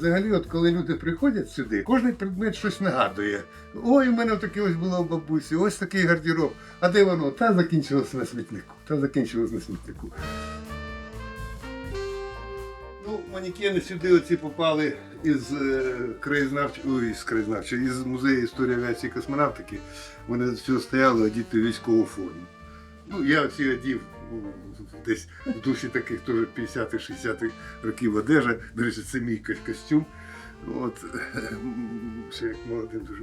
Взагалі, от коли люди приходять сюди, кожен предмет щось нагадує. Ой, у мене таке ось було у бабусі, ось такий гардероб. А де воно? Та закінчилося на смітнику. Та закінчилось на смітнику. Ну, манекени сюди оці попали із е, краєзнавчого, ой, з краєзнавчого, із музею історії авіації і космонавтики. Вони все стояли одіти військову форму. Ну, я оці одів десь в дусі таких теж 50-х, 60-х років одежа. До речі, це мій костюм. От, ще як молодим дуже.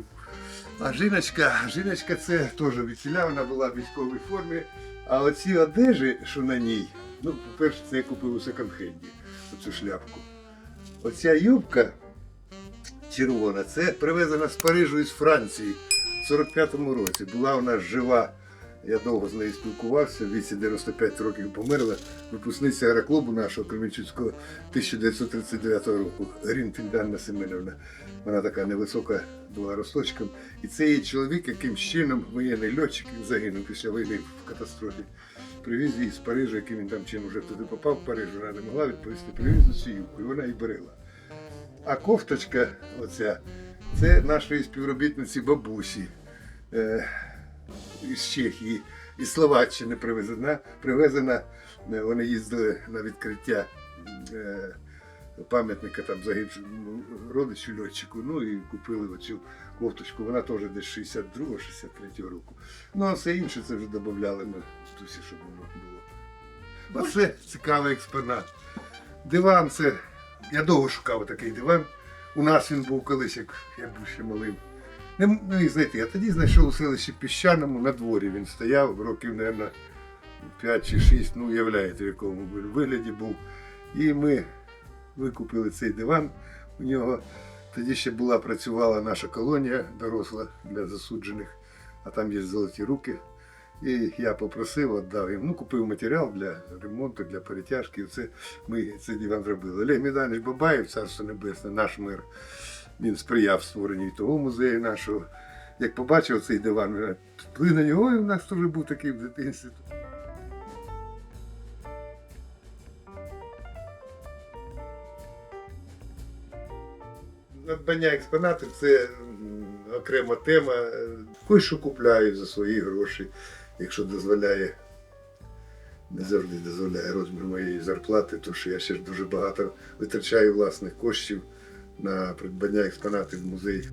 А жіночка, жіночка це теж весіля, вона була в військовій формі. А оці одежі, що на ній, ну, по-перше, це я купив у секонд-хенді, оцю шляпку. Оця юбка червона, це привезена з Парижу із Франції в 45-му році. Була вона жива. Я довго з нею спілкувався, в віці 95 років померла. Випускниця аероклубу нашого Кременчуцького 1939 року. Грінфільд Анна Семенівна. Вона така невисока була росточком. І це її чоловік, яким чином воєнний льотчик він загинув після війни в катастрофі. Привіз її з Парижу, яким він там чином вже туди попав в Париж, вона не могла відповісти. Привіз цю юбку, і вона її берела. А кофточка, оця, це нашої співробітниці бабусі із Чехії, із Словаччини привезена. привезена. е, Вони їздили на відкриття е, пам'ятника там загибшому родичу льотчику. Ну і купили оцю кофточку. Вона теж десь 62-63 року. Ну а все інше це вже додавали ми тусі, щоб воно було. Оце цікавий експонат. Диван це. Я довго шукав такий диван. У нас він був колись, як я був ще малим. Не м- ну, знайти. А тоді знайшов у селищі Піщаному на дворі. Він стояв років, мабуть, 5 чи 6, ну, уявляєте, в якому вигляді був. І ми викупили цей диван у нього. Тоді ще була, працювала наша колонія доросла для засуджених, а там є золоті руки. І я попросив, віддав їм, ну, купив матеріал для ремонту, для перетяжки. І це ми цей диван зробили. Олег Міданович Бабаєв, царство небесне, наш мир. Він сприяв створенню і того музею нашого. Як побачив цей диван, він на нього, і у нас теж був такий в дитинстві. Надбання експонатів це окрема тема. Кое що купляю за свої гроші, якщо дозволяє, не завжди дозволяє розмір моєї зарплати, тому що я ще ж дуже багато витрачаю власних коштів на придбання експонатів в музеї.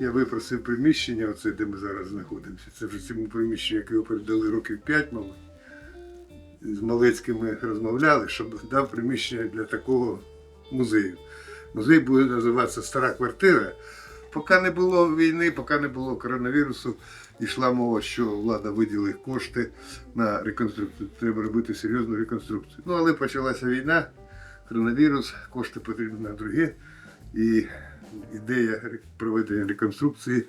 Я випросив приміщення, оце, де ми зараз знаходимося. Це вже цьому приміщенню, яке його передали років 5, мабуть. З Малецьким розмовляли, щоб дав приміщення для такого музею. Музей буде називатися Стара квартира. Поки не було війни, поки не було коронавірусу, йшла мова, що влада виділить кошти на реконструкцію. Треба робити серйозну реконструкцію. Ну, але почалася війна, коронавірус, кошти потрібні на друге. І ідея проведення реконструкції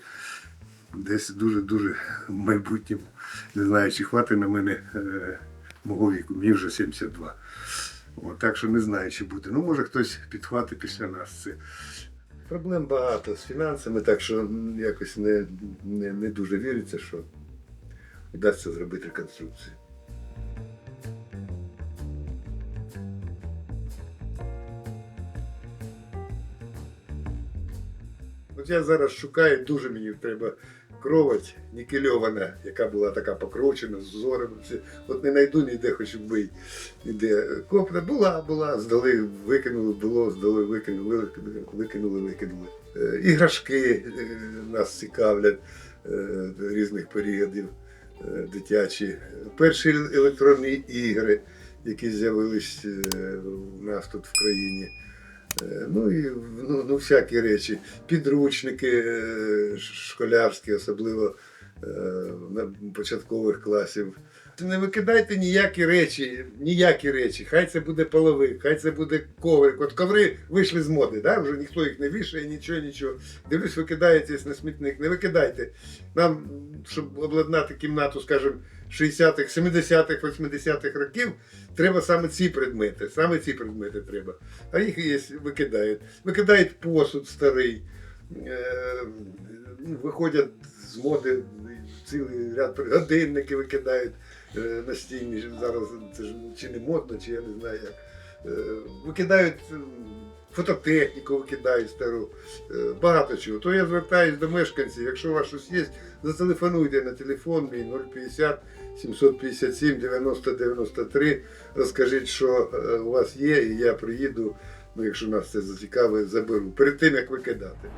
десь дуже-дуже в майбутньому. Не знаю, чи хватить на мене е, мого віку, мені вже 72. От, так що не знаю, чи буде. Ну, може хтось підхватить після нас це. Проблем багато з фінансами, так що якось не, не, не дуже віриться, що вдасться зробити реконструкцію. От я зараз шукаю, дуже мені треба кровать нікельована, яка була така покручена з зорами. От не знайду ніде, хоч би ніде. Копна була, була, здали, викинули, було, здали, викинули, викинули, викинули. Е, Іграшки е, нас цікавлять е, різних періодів дитячі. Перші електронні ігри, які з'явились у нас тут в країні. Е, Ну і ну, ну, всякі речі. Підручники е, школярські, особливо початкових класів. Не викидайте ніякі речі, ніякі речі. Хай це буде половик, хай це буде коврик. От коври вийшли з моди, да? вже ніхто їх не вішає, нічого, нічого. Дивлюсь, викидаєтесь на смітник. Не викидайте. Нам, щоб обладнати кімнату, скажімо, 60-х, 70-х, 80-х років, треба саме ці предмети. Саме ці предмети треба. А їх є, викидають. Викидають посуд старий, е, ну, виходять з моди цілий ряд годинники викидають е, настільні. Зараз це ж чи не модно, чи я не знаю як. е, викидають фототехніку, викидають стару, е, багато чого. То я звертаюсь до мешканців, якщо у вас щось є, зателефонуйте на телефон мій 050 757 90 93, розкажіть, що у вас є, і я приїду, ну, якщо нас це зацікавить, заберу. Перед тим, як викидати.